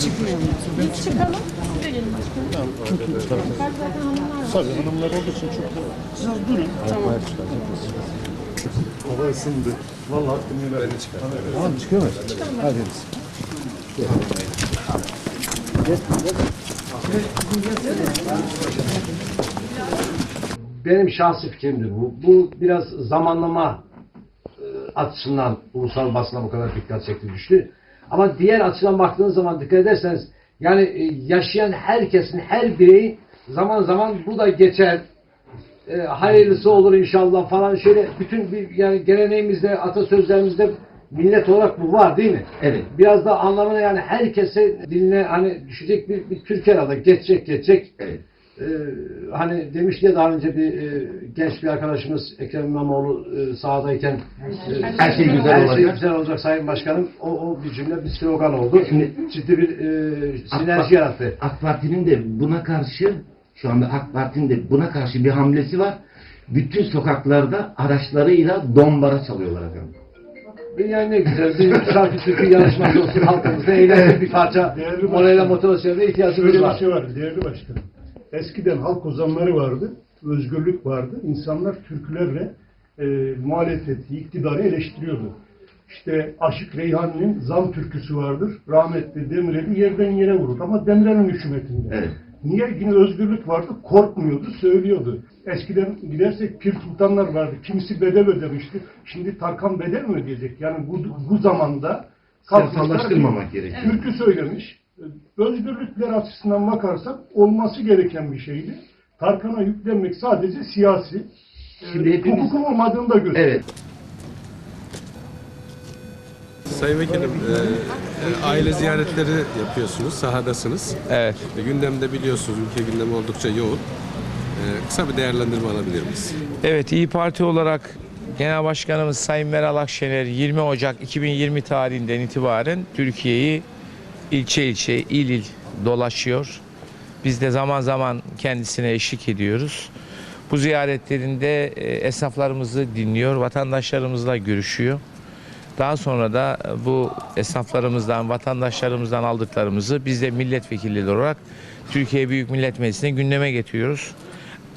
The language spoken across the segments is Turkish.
Biz çıkmayalım. Çıkalım. Siz. Yukarıda zaten hanımlar var. Tabii olduğu için çok da Siz. Tamam. hava ısındı. Vallahi hakkını yener. Ben çıkar. Tamam çıkıyor muyuz? Hadi. Benim şahsi fikrimdir bu. Bu biraz zamanlama e, açısından ulusal basına bu kadar dikkat çekti düştü. Ama diğer açıdan baktığınız zaman dikkat ederseniz yani e, yaşayan herkesin her bireyi zaman zaman bu da geçer e, hayırlısı olur inşallah falan şöyle bütün bir yani geleneğimizde atasözlerimizde millet olarak bu var değil mi? Evet. Biraz da anlamına yani herkese diline hani düşecek bir, bir Türk herhalde geçecek geçecek. Evet. Ee, hani demişti ya daha önce bir e, genç bir arkadaşımız Ekrem İmamoğlu e, sahadayken e, Her şey güzel her olacak. şey güzel olacak Sayın Başkanım. O, o bir cümle bir slogan oldu. Şimdi- Ciddi bir e, sinerji AK- yarattı. AK Parti'nin de buna karşı şu anda AK Parti'nin de buna karşı bir hamlesi var. Bütün sokaklarda araçlarıyla dombara çalıyorlar efendim. Yani ne güzel bir şarkı türkü yarışması olsun halkımızda eğlenceli bir parça başkanım. motivasyona ihtiyacımız Şöyle bir var. şey var değerli başkanım. Eskiden halk ozanları vardı, özgürlük vardı. İnsanlar türkülerle e, muhalefeti, iktidarı eleştiriyordu. İşte Aşık Reyhan'ın zam türküsü vardır. Rahmetli Demirel'i yerden yere vurur. Ama Demirel'in hükümetinde. Evet. Niye? Yine özgürlük vardı. Korkmuyordu, söylüyordu. Eskiden gidersek pir sultanlar vardı. Kimisi bedel ödemişti. Şimdi Tarkan bedel mi ödeyecek? Yani bu, bu zamanda Siyasallaştırmamak gerekiyor. Türkü söylemiş. Özgürlükler açısından bakarsak olması gereken bir şeydi. Tarkan'a yüklenmek sadece siyasi. Şimdi e, hepimiz- hukukun olmadığını da gösteriyor. Evet. Sayın Vekilim, e, e, aile ziyaretleri yapıyorsunuz, sahadasınız. Evet. E, gündemde biliyorsunuz, ülke gündemi oldukça yoğun. E, kısa bir değerlendirme alabilir miyiz? Evet İyi Parti olarak Genel Başkanımız Sayın Meral Akşener 20 Ocak 2020 tarihinden itibaren Türkiye'yi ilçe ilçe, il il dolaşıyor. Biz de zaman zaman kendisine eşlik ediyoruz. Bu ziyaretlerinde e, esnaflarımızı dinliyor, vatandaşlarımızla görüşüyor. Daha sonra da bu esnaflarımızdan, vatandaşlarımızdan aldıklarımızı biz de milletvekilleri olarak Türkiye Büyük Millet Meclisi'ne gündeme getiriyoruz.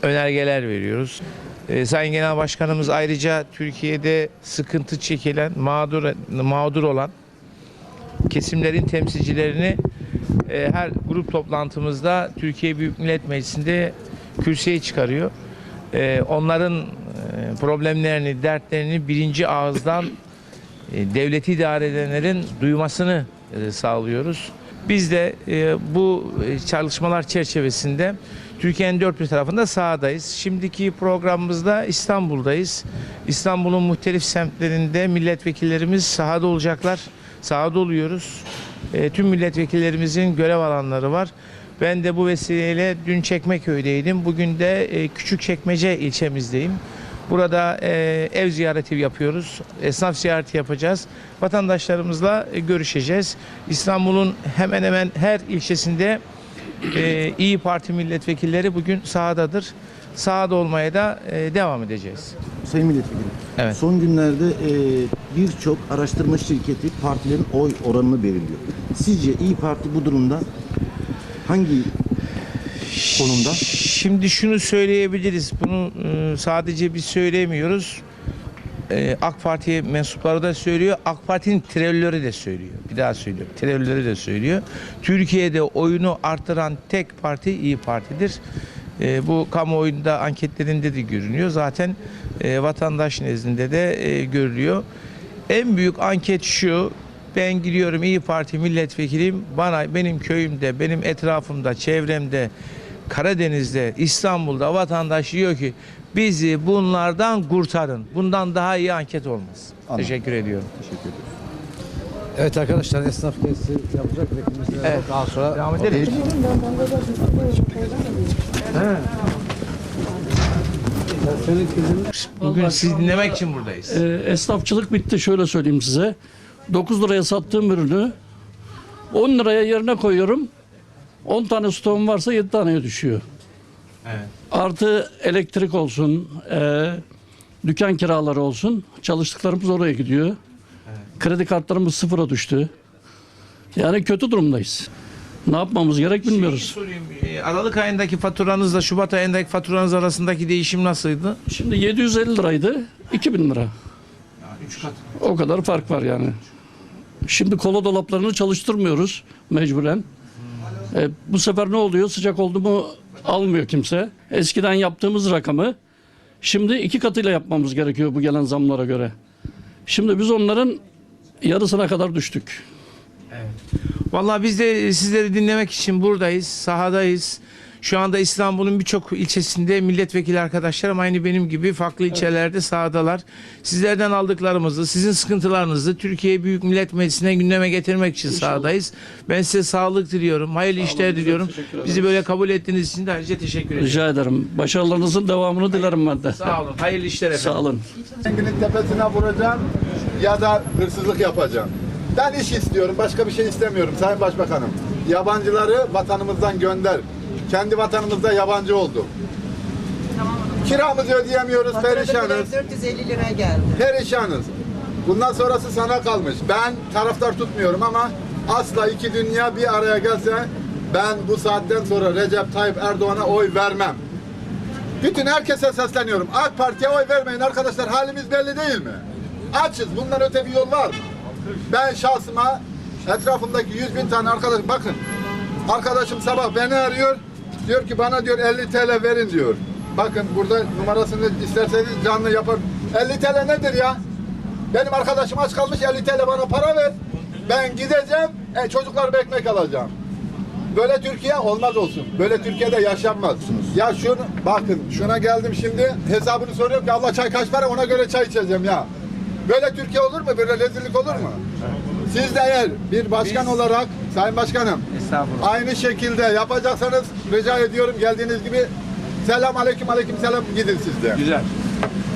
Önergeler veriyoruz. Ee, Sayın Genel Başkanımız ayrıca Türkiye'de sıkıntı çekilen, mağdur mağdur olan kesimlerin temsilcilerini e, her grup toplantımızda Türkiye Büyük Millet Meclisi'nde kürsüye çıkarıyor. E, onların e, problemlerini, dertlerini birinci ağızdan e, devleti idare edenlerin duymasını e, sağlıyoruz. Biz de e, bu e, çalışmalar çerçevesinde Türkiye'nin dört bir tarafında sahadayız. Şimdiki programımızda İstanbul'dayız. İstanbul'un muhtelif semtlerinde milletvekillerimiz sahada olacaklar. Sahada oluyoruz. E, tüm milletvekillerimizin görev alanları var. Ben de bu vesileyle dün Çekmeköy'deydim. Bugün de e, Küçükçekmece ilçemizdeyim. Burada e, ev ziyareti yapıyoruz. Esnaf ziyareti yapacağız. Vatandaşlarımızla e, görüşeceğiz. İstanbul'un hemen hemen her ilçesinde e, İyi Parti milletvekilleri bugün sahadadır. Sahada olmaya da e, devam edeceğiz. Sayın Milletvekilim, Evet. son günlerde e, birçok araştırma şirketi partilerin oy oranını belirliyor. Sizce İyi Parti bu durumda hangi konumda? Şimdi şunu söyleyebiliriz. Bunu e, sadece biz söylemiyoruz. E, AK Parti mensupları da söylüyor. AK Parti'nin terörleri de söylüyor. Bir daha söylüyorum. Terörleri de söylüyor. Türkiye'de oyunu artıran tek parti İyi Parti'dir. E, bu kamuoyunda anketlerinde de görünüyor. Zaten e, vatandaş nezdinde de e, görülüyor. En büyük anket şu. Ben gidiyorum İyi Parti milletvekiliyim. Bana benim köyümde, benim etrafımda, çevremde, Karadeniz'de, İstanbul'da vatandaş diyor ki bizi bunlardan kurtarın. Bundan daha iyi anket olmaz. Teşekkür ediyorum. Evet arkadaşlar esnaf gezisi yapacak. Evet. daha sonra Devam edelim. Bugün sizi dinlemek için buradayız. Ee, esnafçılık bitti şöyle söyleyeyim size. 9 liraya sattığım ürünü 10 liraya yerine koyuyorum. 10 tane stoğum varsa 7 taneye düşüyor. Evet. Artı elektrik olsun, e, dükkan kiraları olsun. Çalıştıklarımız oraya gidiyor. Kredi kartlarımız sıfıra düştü. Yani kötü durumdayız. Ne yapmamız gerek bilmiyoruz. Sorayım. e, Aralık ayındaki faturanızla Şubat ayındaki faturanız arasındaki değişim nasıldı? Şimdi 750 liraydı, 2000 lira. Üç kat. O kadar fark var yani. Şimdi kola dolaplarını çalıştırmıyoruz mecburen. E, bu sefer ne oluyor? Sıcak oldu mu almıyor kimse. Eskiden yaptığımız rakamı şimdi iki katıyla yapmamız gerekiyor bu gelen zamlara göre. Şimdi biz onların yarısına kadar düştük. Vallahi biz de sizleri dinlemek için buradayız, sahadayız. Şu anda İstanbul'un birçok ilçesinde milletvekili arkadaşlarım aynı benim gibi farklı ilçelerde sahadalar. Sizlerden aldıklarımızı, sizin sıkıntılarınızı Türkiye Büyük Millet Meclisi'ne gündeme getirmek için sahadayız. Ben size sağlık diliyorum, hayırlı işler diliyorum. Bizi böyle kabul ettiğiniz için de ayrıca teşekkür ederim. Rica ederim. Başarılarınızın devamını dilerim ben de. Sağ olun, hayırlı işler efendim. Sağ olun. Renginin tepesine vuracağım ya da hırsızlık yapacağım. Ben iş istiyorum, başka bir şey istemiyorum Sayın Başbakanım. Yabancıları vatanımızdan gönder. Kendi vatanımızda yabancı olduk. Kiramızı ödeyemiyoruz, perişanız. 450 lira geldi. Perişanız. Bundan sonrası sana kalmış. Ben taraftar tutmuyorum ama asla iki dünya bir araya gelse ben bu saatten sonra Recep Tayyip Erdoğan'a oy vermem. Bütün herkese sesleniyorum. AK Parti'ye oy vermeyin arkadaşlar. Halimiz belli değil mi? Açız. Bundan öte bir yol var mı? Ben şahsıma etrafımdaki 100 bin tane arkadaş bakın arkadaşım sabah beni arıyor diyor ki bana diyor 50 TL verin diyor. Bakın burada numarasını isterseniz canlı yapar. 50 TL nedir ya? Benim arkadaşım aç kalmış 50 TL bana para ver. Ben gideceğim e, çocuklar ekmek alacağım. Böyle Türkiye olmaz olsun. Böyle Türkiye'de yaşanmaz. Ya şunu bakın şuna geldim şimdi hesabını soruyorum ki Allah çay kaç para ona göre çay içeceğim ya. Böyle Türkiye olur mu? Böyle rezillik olur mu? Siz de eğer bir başkan olarak Sayın Başkanım Estağfurullah. aynı şekilde yapacaksanız rica ediyorum geldiğiniz gibi selam aleyküm aleyküm selam gidin siz de. Güzel.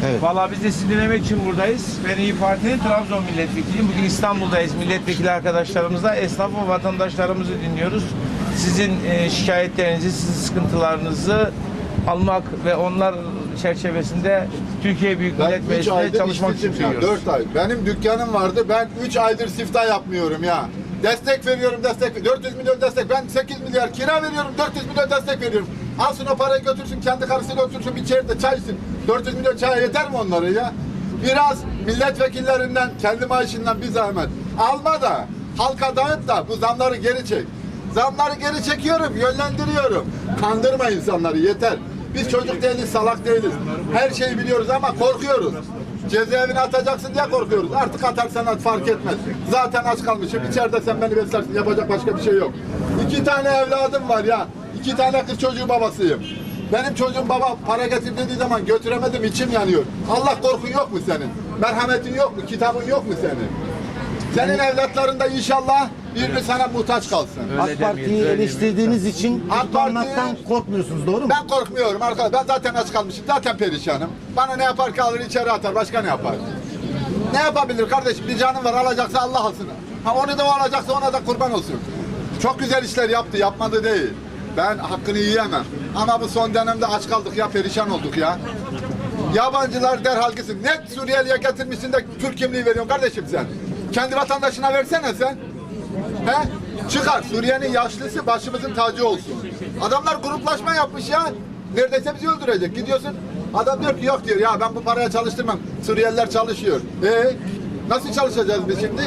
Evet. Vallahi biz de sizi dinlemek için buradayız. Ben İyi Parti'nin Trabzon milletvekiliyim. Bugün İstanbul'dayız. Milletvekili arkadaşlarımızla esnaf ve vatandaşlarımızı dinliyoruz. Sizin e, şikayetlerinizi, sizin sıkıntılarınızı almak ve onlar çerçevesinde Türkiye Büyük Ben Millet 3 Meclisi'nde aydır çalışmak için işsizim ya. duyuyoruz. 4 ay. Benim dükkanım vardı. Ben 3 aydır siftah yapmıyorum ya. Destek veriyorum destek. 400 milyon destek. Ben 8 milyar kira veriyorum. 400 milyon destek veriyorum. Alsın o parayı götürsün kendi karısıyla otursun bir içeride çay içsin. 400 milyon çaya yeter mi onlara ya? Biraz milletvekillerinden kendi maaşından bir zahmet. Alma da halka dağıt da bu zamları geri çek. Zamları geri çekiyorum, yönlendiriyorum. Kandırma insanları yeter. Biz çocuk değiliz, salak değiliz. Her şeyi biliyoruz ama korkuyoruz. Cezaevine atacaksın diye korkuyoruz. Artık atarsan at fark etmez. Zaten aç kalmışım. İçeride sen beni beslersin. Yapacak başka bir şey yok. İki tane evladım var ya. İki tane kız çocuğu babasıyım. Benim çocuğum baba para getir dediği zaman götüremedim içim yanıyor. Allah korkun yok mu senin? Merhametin yok mu? Kitabın yok mu senin? Senin evlatların da inşallah birini sana muhtaç kalsın. AK Parti'yi eleştirdiğiniz için AK tutuklanmaktan Parti- korkmuyorsunuz doğru mu? Ben korkmuyorum arkadaş. Ben zaten aç kalmışım. Zaten perişanım. Bana ne yapar ki alır içeri atar. Başka ne yapar? Ne yapabilir kardeşim? Bir canım var alacaksa Allah alsın. Ha onu da o alacaksa ona da kurban olsun. Çok güzel işler yaptı. Yapmadı değil. Ben hakkını yiyemem. Ama bu son dönemde aç kaldık ya. Perişan olduk ya. Yabancılar derhal gitsin. Ne Suriyeli'ye getirmişsin de Türk kimliği veriyorsun kardeşim sen. Kendi vatandaşına versene sen. He? Çıkar. Suriye'nin yaşlısı başımızın tacı olsun. Adamlar gruplaşma yapmış ya. Neredeyse bizi öldürecek. Gidiyorsun. Adam diyor ki yok diyor ya ben bu paraya çalıştırmam. Suriyeliler çalışıyor. E nasıl çalışacağız biz şimdi?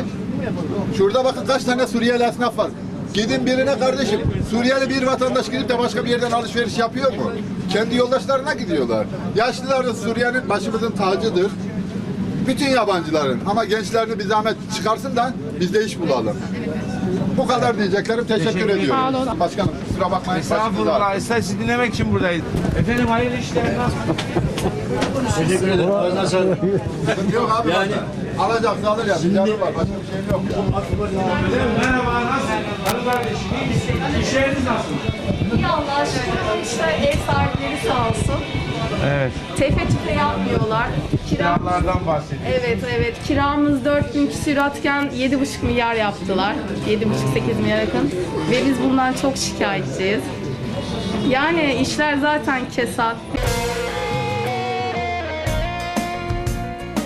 Şurada bakın kaç tane Suriyeli esnaf var. Gidin birine kardeşim. Suriyeli bir vatandaş gidip de başka bir yerden alışveriş yapıyor mu? Kendi yoldaşlarına gidiyorlar. Yaşlıların Suriye'nin başımızın tacıdır. Bütün yabancıların ama gençlerini bir zahmet çıkarsın da biz de iş bulalım. Bu kadar diyeceklerim. Teşekkür, Teşekkür ediyorum. Sağ olun. Başkanım kusura bakmayın. Estağfurullah. Estağfurullah. Sizi dinlemek için buradayız. Efendim hayırlı işler. Sıkıntı Yok abi yani, alacaksa alır ya. Var. Başka bir şeyim yok ya. Merhaba, nasılsın? Hanım kardeşim, iyi misin? İşleriniz nasıl? İyi Allah'a şükür. İşte ev sahipleri sağ olsun. Evet. Tefe tüfe yapmıyorlar. Kira... Kiralardan bahsediyoruz. Evet evet. Kiramız 4000 küsuratken 7,5 milyar yaptılar. 7,5-8 milyar yakın. Ve biz bundan çok şikayetçiyiz. Yani işler zaten kesat.